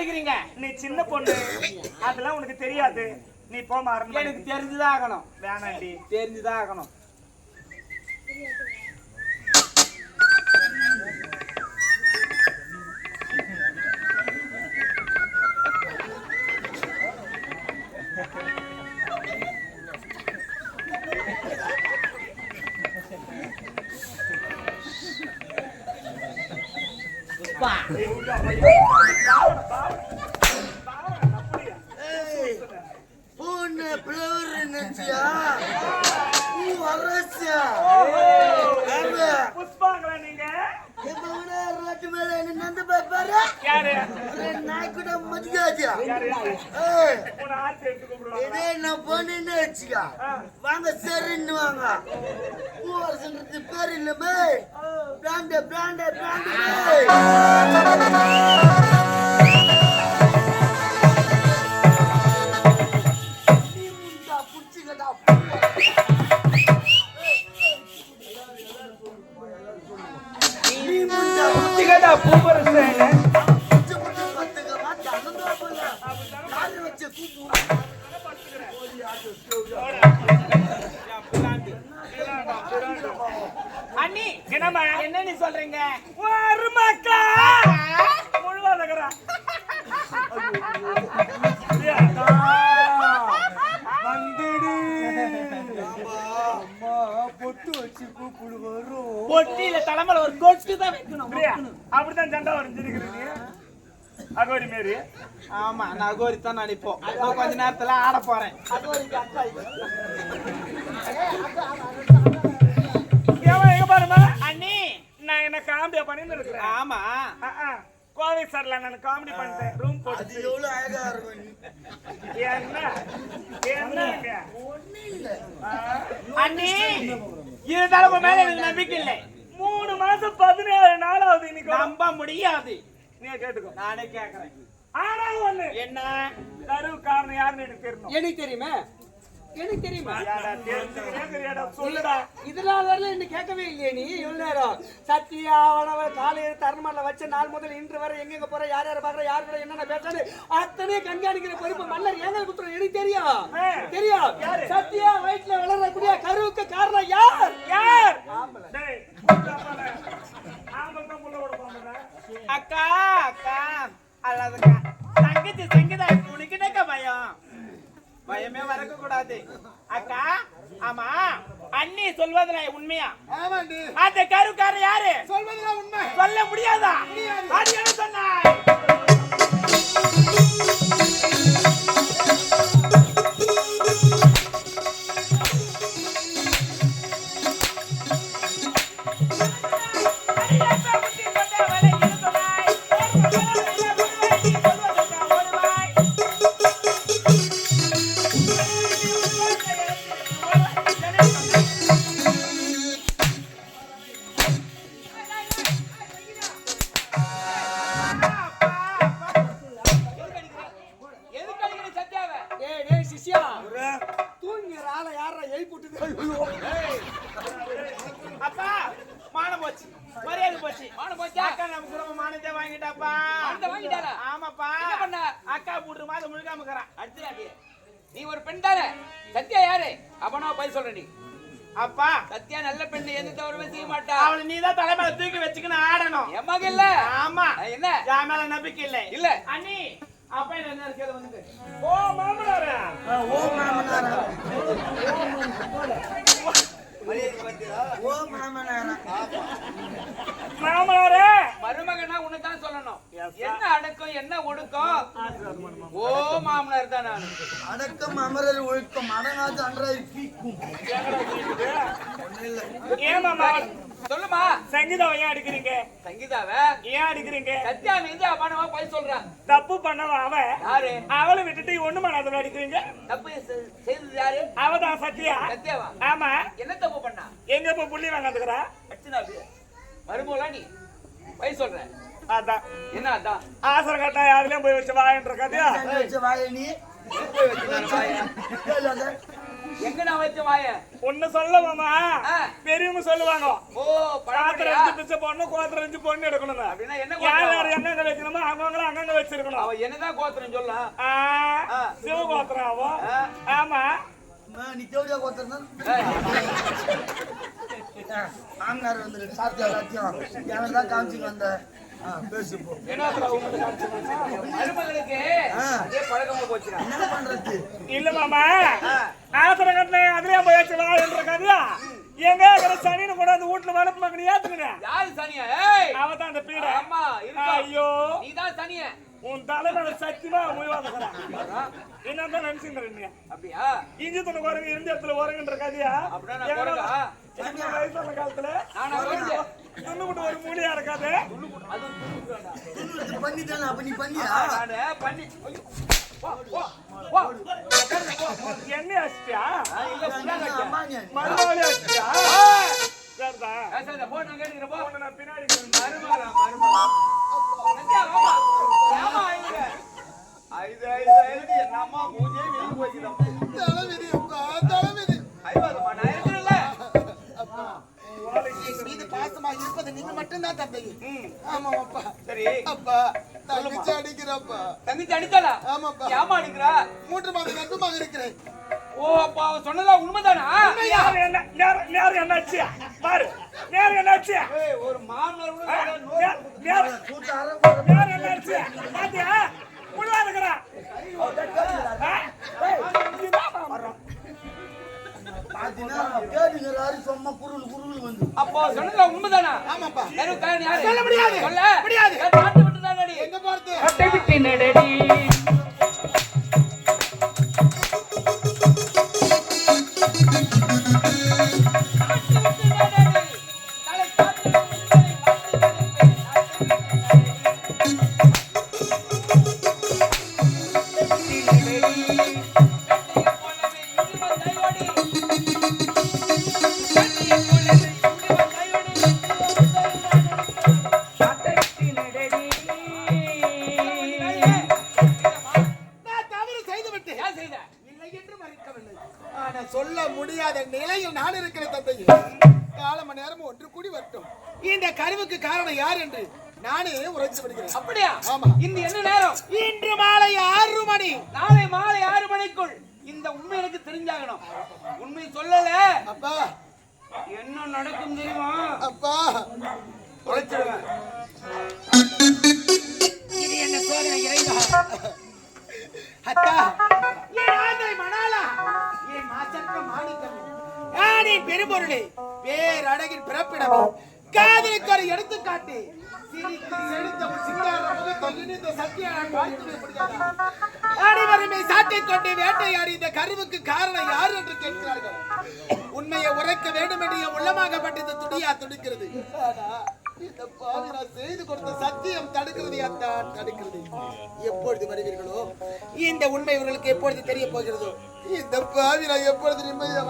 அடிக்கிறீங்க? நீ சின்ன பொண்ணு. அதெல்லாம் உனக்கு தெரியாது. நீ போமா எனக்கு தெரிஞ்சுதான் ஆகணும். வேணாண்டி. தெரிஞ்சுதான் ஆகணும். புஷ்பா நாய் மதிக்காதியா இதே நான் பொண்ணுன்னு வச்சுக்கா. வாங்க சரின்னு வாங்க. பூ பேர் இல்லமே. Brand brand brand. அண்ணி என்னம்மா? என்ன நீ சொல்றீங்க? வருமாக்கா முழுவாதகரா வந்துடு. அம்மா பொட்டு வச்சு கூப்பிடு வரும். பொட்டியில தலைமையில ஒரு கொட்டு தான் வைக்கணும்? அப்படித்தான் சண்டை வரைஞ்சிருக்கிறீங்க அகோரி மாரி. ஆமா நான் கோரி தான் நினைப்போம் நான் கொஞ்ச நேரத்துல ஆட போறேன். எங்க பாருமா? அண்ணி. நான் என்ன காமெடியா பண்ணிட்டு இருக்கிறேன் ஆமா. ஆ, ஆ. கோவை சார்ல நான் காமெடி பண்ணிட்டேன். ரூம் அது போட்டு எவ்வளவு அழகா இருக்கும். என்ன? என்ன? அண்ணி இருந்தாலும் மேல எனக்கு நம்பிக்கை இல்லை. மூணு மாசம் பதினேழு நாள் ஆகுது இன்னைக்கு நம்ப முடியாது. நீ கேட்டுக்கோ. நானே கேக்குறேன். ஆனா ஒண்ணு. என்ன? கருவு காரணம் யாருன்னு எனக்கு தெரியணும். எனக்கு தெரியுமா? எனக்கு தெரியுமா? இதனால வரல இன்னும் கேட்கவே இல்லையே நீ? எவ்வளவு நேரம். சத்தியா அவனவ காலையில தரமல்ல வச்ச நாள் முதல் இன்று வரை எங்கெங்க போற யார் யார பாக்குற யார் கூட என்னென்ன பேசாது அத்தனை கண்காணிக்கிற பொறுப்பு மன்னர் ஏங்க குத்துறோம் எனக்கு தெரியும். தெரியும்? சத்தியா வயிற்றுல வளரக்கூடிய கருவுக்கு காரணம் யார்? யார் ஆம்பளை. டேய் ஆம்பளை தான் புள்ள விட போறேன் அக்கா அக்கா அல்லாதக்கா தங்கச்சி சங்கீதா உனக்கு என்னக்கா பயம்? பயமே வரக்க கூடாது அக்கா ஆமா அண்ணி சொல்வதுல உண்மையா? அந்த கருக்காரர் யாரு? சொல்வதுதான் உண்மை. சொல்ல முடியாதா? அது என்ன சொன்னாய். குடும்ப மானத்தை வாங்கிட்டாப்பா. வாங்கிட்டாரா? ஆமாப்பா. என்ன பண்ண? அக்கா மூன்று மாதம் முழுக்காம இருக்கிறான் அடுத்து நீ ஒரு பெண் தானே? சத்யா யாரு? அப்பனா போய் சொல்ற நீ. அப்பா. சத்யா நல்ல பெண்ணு எந்த தவறுமே செய்ய மாட்டா. அவளை நீ தான் தலைமையில தூக்கி வச்சுக்கின்னு ஆடணும். என் மக இல்ல. ஆமா. என்ன? என் மேல நம்பிக்கை இல்லை. இல்ல. அண்ணி அப்பா என்ன இருக்கிறது வந்து ஓ மாமனாரா? ஓ மாமனாரா. ஓ மாமனாரா. மாமனாரே! மருமகனா உனதான் சொல்லணும். என்ன அடக்கம் என்ன ஒடுக்கம்? ஓ மாமனார் தான் நான். அடக்கம் அமரல் ஒழுக்கம் அடங்காது அன்றாய் பீக்கும் ஏன் மாமா சொல்லுமா? சங்கீதாவை ஏன் அடிக்கிறீங்க? சங்கீதாவ? ஏன் அடிக்கிறீங்க? சத்யா நீங்க அப்பனவா போய் சொல்றான் தப்பு பண்ணவ அவ. யாரு? அவளை விட்டுட்டு ஒண்ணு பண்ணாதவள அடிக்கிறீங்க. தப்பு செய்தது யாரு? அவதான் சத்யா. சத்யாவா? ஆமா. என்ன தப்பு பண்ணா? எங்க இப்ப புள்ளி வாங்காதுக்கிறா அப்படியே மருமகளா நீ? போய் சொல்ற அதான். என்ன அதான்? கட்டா யாருலயும் போய் வச்சு வாயன்ற கதையா வச்ச வாய நீ போய் வாயை. எங்க நான் வச்ச வாய? ஒண்ணு சொல்ல மாமா. பெரியவங்க சொல்லுவாங்க. ஓ பழமொழியா? அஞ்சு பிச்சை போடணும் கோத்திர அஞ்சு பொண்ணு எடுக்கணும் அப்படின்னா என்ன யார் கோத்திரம்? யார் எங்கெங்க வைக்கணுமோ அவங்கவுங்கள அங்கங்க வச்சிருக்கணும். அவ என்னதான் கோத்திரம் சொல்ல? அவன் ஆ. ஆமா. நீ தேவடியா கொடுத்தா ஆங்கார் வந்து சாப்பிட்டு எல்லாத்தையும் எனக்கு தான் காமிச்சிங்க வந்த. ஆ, பேசு போ மருமகளுக்கு ஆ. அதே பழக்கமா போச்சுடா. என்ன பண்றது? இல்ல மாமா ஆ. ஆத்திர கட்டின அதுலயே போய் வச்சு வா என்ற கதையா? எங்க இருக்கிற சனின்னு கூட அந்த வீட்டுல வளர்ப்பு மகன் ஏத்துக்கினேன் யாரு சனியா? ஏய்! அவ தான் அந்த பீட. ஐயோ. நீதான் சனிய. உன் தலைமையில சத்தியமா முடிவாதுக்கிறேன் என்னதான் நினைச்சுக்கிறேன் நீ அப்படியா இஞ்சி துணை குரங்கு எந்த இடத்துல உரங்குன்ற கதையா வயசான காலத்துல? துண்ணுக்குட்டு ஒரு மூலியா இருக்காது அது தூக்குறான்டா. துன்னுறது பண்ணி தானே அப்ப நீ பண்ணியா பண்ணி. என்ன அஷ்டியா ஆ, இல்ல, புள்ளா கட்டு. அம்மாங்க மறுநாள் அஷ்டியா ஆ. சரிதா பேசாத, போ, நான் கேட்டுக்கிறேன், போ. உன்னை நான் பின்னாடி போறேன். மருமகளா, மருமகளா. சத்யா, வாமா. ஏம்மா அழுகுற? அழுது, அழுது, அழுது, என்னம்மா மூஞ்சே வீங்கி போச்சுதம்மா. அழுவாதம்மா, நான் இருக்கிறேன்ல. மீது பாசமா இருப்பது நீங்க மட்டும்தான் தந்தை ம், ஆமா அப்பா. சரி. அப்பா தங்கச்சி அடிக்கிறப்பா. தங்கச்சி அடித்தாளா ஆமாப்பா. ஏம்மா அடிக்கிறா? மூன்று மாதம் கர்ப்பமாக இருக்கிறேன். ஓ அப்பா அவ சொன்னதெல்லாம் உண்மைதானா? நேரம் என்ன? நேரம் நேரம் என்ன ஆச்சு? பாரு. நேரம் என்ன ஆச்சு? ஏய், ஒரு மாமனார் நேரம் கூட்டு அரை நேரம் என்ன ஆச்சு? பாத்தியா? முடிவா இருக்கிறான் அப்போ சொன்னதெல்லாம் உண்மைதானா? ஆமாப்பா. சொல்ல முடியாது. சொல்ல. முடியாது. எங்க போறது விட்டு நடடி. வரட்டும் இந்த கருவுக்கு காரணம் யார் என்று நானே உரைத்து விடுகிறேன். அப்படியா? ஆமா. இந்த என்ன நேரம்? இன்று மாலை ஆறு மணி. நாளை மாலை ஆறு மணிக்குள் இந்த உண்மை எனக்கு தெரிஞ்சாகணும். உண்மை சொல்லல. அப்பா. என்ன நடக்கும் தெரியுமா? அப்பா. உழைச்சிடுவேன் இது என்ன சோதனை இறைவா? அத்தா என் ஆந்தை மணாலா? என் மாசற்ற மாணிக்கம். பெரும்பொருளே. பேரழகின் பிறப்பிடமே காதலுக்கு ஒரு எடுத்துக்காட்டு சிரித்து செழித்த ஒரு சிங்கார முகத்தை இணைந்த சத்தியான அனைவருமே சாட்டை கொண்டு வேட்டையாடி இந்த கருவுக்கு காரணம் யார் என்று கேட்கிறார்கள். உண்மையை உரைக்க வேண்டும் என்று உள்ளமாகப்பட்டது துடியா துடிக்கிறது. இந்த பாவி நான் செய்து கொடுத்த சத்தியம் தடுக்கிறது அத்தான் தடுக்கிறது? எப்பொழுது வருவீர்களோ? இந்த உண்மை இவர்களுக்கு எப்பொழுது தெரிய போகிறதோ? இந்த பாவி நான் எப்பொழுது நிம்மதியாக